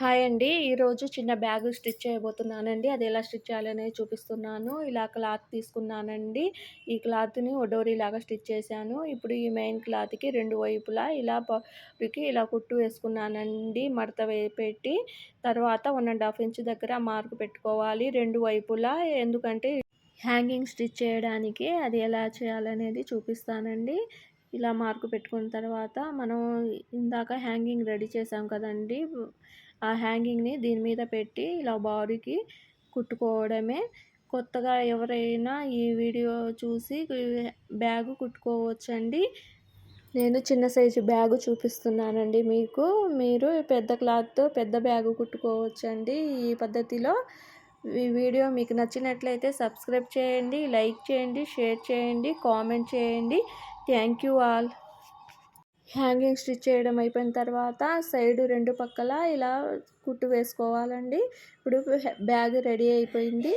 Hi అండి. ఈరోజు చిన్న బ్యాగ్ స్టిచ్ చేయబోతున్నానండి. అది ఎలా స్టిచ్ చేయాలనేది చూపిస్తున్నాను. ఇలా క్లాత్ తీసుకున్నానండి. ఈ క్లాత్ని ఒడోరీ లాగా స్టిచ్ చేశాను. ఇప్పుడు ఈ మెయిన్ క్లాత్కి రెండు వైపులా ఇలా పకి ఇలా కుట్టు వేసుకున్నానండి. మడత పెట్టి తర్వాత వన్ అండ్ హాఫ్ ఇంచ్ దగ్గర మార్క్ పెట్టుకోవాలి. రెండు వైపులా ఎందుకంటే హ్యాంగింగ్ స్టిచ్ చేయడానికి అది ఎలా చేయాలనేది చూపిస్తానండి. ఇలా మార్కు పెట్టుకున్న తర్వాత మనం ఇందాక హ్యాంగింగ్ రెడీ చేసాం కదండి. ఆ హ్యాంగింగ్ని దీని మీద పెట్టి ఇలా బాడీకి కుట్టుకోవడమే. కొత్తగా ఎవరైనా ఈ వీడియో చూసి బ్యాగు కుట్టుకోవచ్చండి. నేను చిన్న సైజు బ్యాగు చూపిస్తున్నానండి మీకు. మీరు పెద్ద క్లాత్తో పెద్ద బ్యాగు కుట్టుకోవచ్చండి ఈ పద్ధతిలో. ఈ వీడియో మీకు నచ్చినట్లయితే సబ్స్క్రైబ్ చేయండి లైక్ చేయండి షేర్ చేయండి కామెంట్ చేయండి. Thank you all. Hanging stitch చేయడం అయిపోయిన తర్వాత సైడ్ రెండు పక్కల ఇలా కుట్టు వేసుకోవాలండి. ఇప్పుడు బ్యాగ్ రెడీ అయిపోయింది.